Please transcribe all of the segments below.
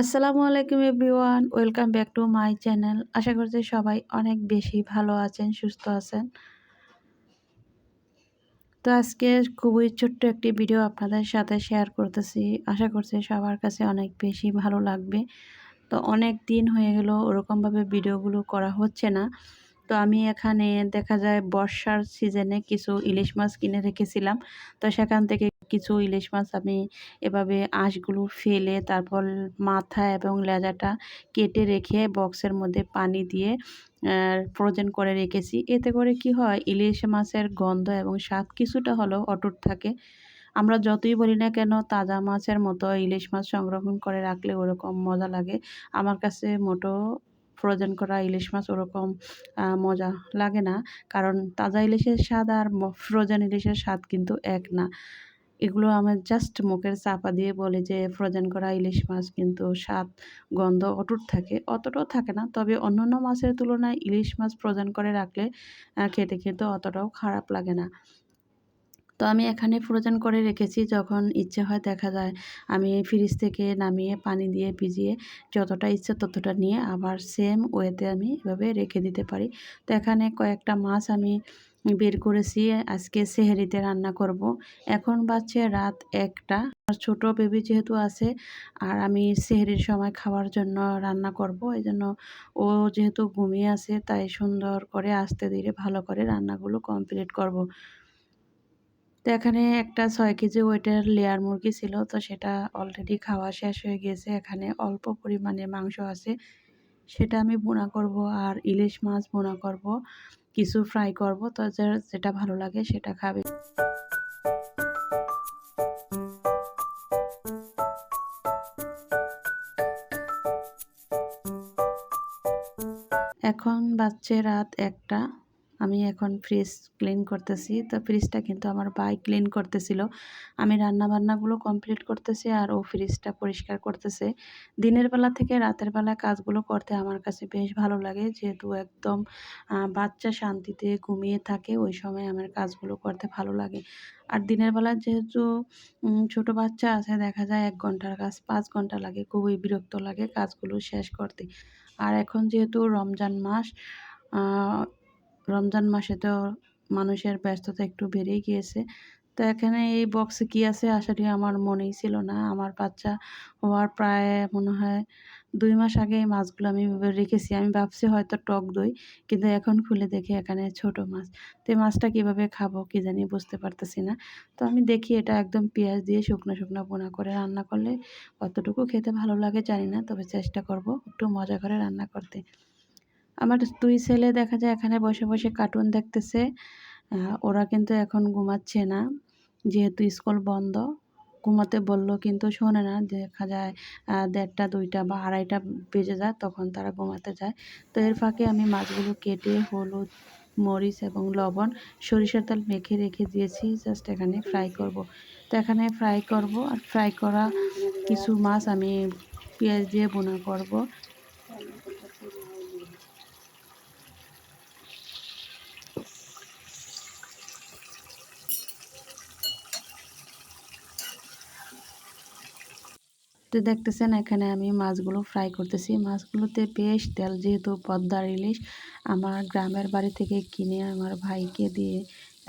আসসালামু আলাইকুম everyone, welcome back to my channel. আশা করছি সবাই অনেক বেশি ভালো আছেন, সুস্থ আছেন। তো আজকে খুবই ছোট্ট একটি ভিডিও আপনাদের সাথে শেয়ার করতেছি। আশা করছি সবার কাছে অনেক বেশি ভালো লাগবে। তো অনেক দিন হয়ে গেল, ওরকমভাবে ভিডিওগুলো করা হচ্ছে না। তো আমি এখানে দেখা যায় বর্ষার সিজনে কিছু ইলিশ মাছ কিনে রেখেছিলাম। তো সেখান থেকে কিছু ইলিশ মাছ আমি এভাবে আঁশগুলো ফেলে তারপর মাথা এবং লেজাটা কেটে রেখে বক্সের মধ্যে পানি দিয়ে ফ্রোজেন করে রেখেছি। এতে করে কি হয়, ইলিশ মাছের গন্ধ এবং স্বাদ কিছুটা হলেও অটুট থাকে। আমরা যতই বলি না কেন, তাজা মাছের মতো ইলিশ মাছ সংরক্ষণ করে রাখলে ওরকম মজা লাগে। আমার কাছে মোটো ফ্রোজেন করা ইলিশ মাছ ওরকম মজা লাগে না। কারণ তাজা ইলিশের স্বাদ আর ফ্রোজেন ইলিশের স্বাদ কিন্তু এক না। এগুলো আমার জাস্ট মুখের চাপা দিয়ে বলে যে, ফ্রোজেন করা ইলিশ মাছ কিন্তু স্বাদ, গন্ধ অটুট থাকে। অতটাও থাকে না। তবে অন্যান্য মাছের তুলনায় ইলিশ মাছ ফ্রোজেন করে রাখলে খেতে খেতে অতটাও খারাপ লাগে না। তো আমি এখানে ফ্রোজেন করে রেখেছি যখন ইচ্ছে হয় দেখা যায়। আমি ফ্রিজ থেকে নামিয়ে পানি দিয়ে ভিজিয়ে যতটা ইচ্ছে ততটা নিয়ে আবার সেম ওয়েতে আমি এভাবে রেখে দিতে পারি। তো এখানে কয়েকটা মাছ আমি বের করেছি, আজকে সেহেরিতে রান্না করব। এখন বাচ্চে রাত একটা ছোট বেবি যেহেতু আছে, আর আমি সেহেরির সময় খাওয়ার জন্য রান্না করব এই জন্য ও যেহেতু ঘুমিয়ে আছে, তাই সুন্দর করে আস্তে ধীরে ভালো করে রান্নাগুলো কমপ্লিট করব। তো এখানে একটা ছয় কেজি ওয়েটের লেয়ার মুরগি ছিল, তো সেটা অলরেডি খাওয়া শেষ হয়ে গিয়েছে এখানে অল্প পরিমাণে মাংস আছে, সেটা আমি বোনা করব, আর ইলিশ মাছ বোনা করব কিছু ফ্রাই করব তো যেটা ভালো লাগে সেটা খাবে। এখন বাচ্চে রাত একটা। আমি এখন ফ্রিজ ক্লিন করতেছি। তো ফ্রিজটা কিন্তু আমার ভাই ক্লিন করতেছিল। আমি রান্না বান্নাগুলো কমপ্লিট করতেছি আর ও ফ্রিজটা পরিষ্কার করতেছে। দিনের বেলা থেকে রাতের বেলা কাজগুলো করতে আমার কাছে বেশ ভালো লাগে। যেহেতু একদম বাচ্চা শান্তিতে ঘুমিয়ে থাকে, ওই সময় আমার কাজগুলো করতে ভালো লাগে। আর দিনের বেলা যেহেতু ছোট বাচ্চা আছে, দেখা যায় এক ঘণ্টার কাজ, পাঁচ ঘণ্টা লাগে, খুবই বিরক্ত লাগে কাজগুলো শেষ করতে। আর এখন যেহেতু রমজান মাস রমজান মাসে তো মানুষের ব্যস্ততা একটু বেড়েই গিয়েছে। তো এখানে এই বক্সে কি আছে আসলে আমার মনেই ছিল না। আমার বাচ্চা হওয়ার প্রায় মনে হয় দুই মাস আগে এই মাছগুলো আমি রেখেছি। আমি ভাবছি হয়তো টক দই, কিন্তু এখন খুলে দেখি এখানে ছোট মাছ। তো এই মাছটা কীভাবে খাব কি জানি বুঝতে পারতেছি না। তো আমি দেখি এটা একদম পেঁয়াজ দিয়ে শুকনো শুকনো বোনা করে রান্না করলে কতটুকু খেতে ভালো লাগে জানি না, তবে চেষ্টা করব একটু মজা করে রান্না করতে। আমার দুই ছেলে দেখা যায় এখানে বসে বসে কার্টুন দেখতেছে। ওরা কিন্তু এখন ঘুমাচ্ছে না, যেহেতু স্কুল বন্ধ। ঘুমাতে বলল কিন্তু শোনে না, দেখা যায় দেড়টা, দুইটা বা আড়াইটা বেজে যায়, তখন তারা ঘুমাতে যায়। তো এর ফাঁকে আমি মাছগুলো কেটে হলুদ, মরিচ এবং লবণ, সরিষার তেল মেখে রেখে দিয়েছি জাস্ট এখানে ফ্রাই করব। তো এখানে ফ্রাই করব, আর ফ্রাই করা কিছু মাছ আমি পেঁয়াজ দিয়ে বোনা করব। তো দেখতেছেন এখানে আমি মাছগুলো ফ্রাই করতেছি। মাছগুলোতে বেশ তেল, যেহেতু পদ্মার ইলিশ, আমার গ্রামের বাড়ি থেকে কিনে আমার ভাইকে দিয়ে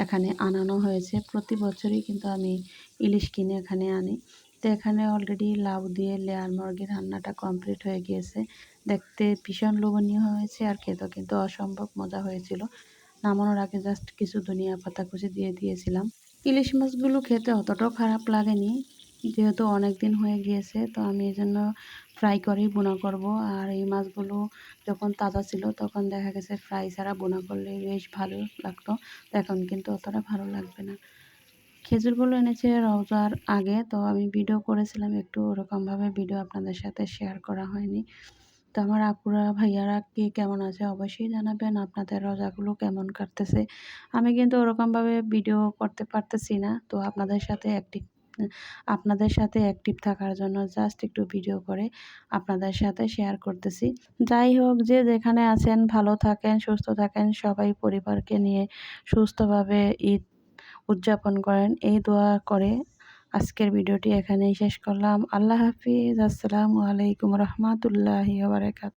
এখানে আনানো হয়েছে। প্রতি বছরই কিন্তু আমি ইলিশ কিনে এখানে আনি। তো এখানে অলরেডি লাউ দিয়ে লেয়ার মুরগির রান্নাটা কমপ্লিট হয়ে গিয়েছে। দেখতে ভীষণ লোভনীয় হয়েছে আর খেতেও কিন্তু অসম্ভব মজা হয়েছিল। নামানোর আগে জাস্ট কিছু ধনিয়া পাতা কুচি দিয়ে দিয়েছিলাম। ইলিশ মাছগুলো খেতে অতটাও খারাপ লাগেনি। যেহেতু অনেক দিন হয়ে গিয়েছে, তো আমি এই জন্য ফ্রাই করেই বোনা করব। আর এই মাছগুলো যখন তাজা ছিল, তখন দেখা গেছে ফ্রাই ছাড়া বোনা করলে বেশ ভালো লাগতো। এখন কিন্তু অতটা ভালো লাগবে না। খেজুরগুলো এনেছে রোজার আগে, তো আমি ভিডিও করেছিলাম, একটু ওরকমভাবে ভিডিও আপনাদের সাথে শেয়ার করা হয়নি। তো আমার আপুরা, ভাইয়ারা কে কেমন আছে অবশ্যই জানাবেন, আপনাদের রোজাগুলো কেমন কাটতেছে। আমি কিন্তু ওরকমভাবে ভিডিও করতে পারতেছি না, তো আপনাদের সাথে একটি আপনাদের সাথে অ্যাক্টিভ থাকার জন্য জাস্ট একটু ভিডিও করে আপনাদের সাথে শেয়ার করতেছি। যাই হোক, যে যেখানে আছেন, ভালো থাকেন, সুস্থ থাকেন, সবাই পরিবারকে নিয়ে সুস্থভাবে ঈদ উদযাপন করেন। এই দোয়া করে আজকের ভিডিওটি এখানেই শেষ করলাম। আল্লাহ হাফিজ। আসসালামু আলাইকুম রহমতুল্লাহি বারাকাত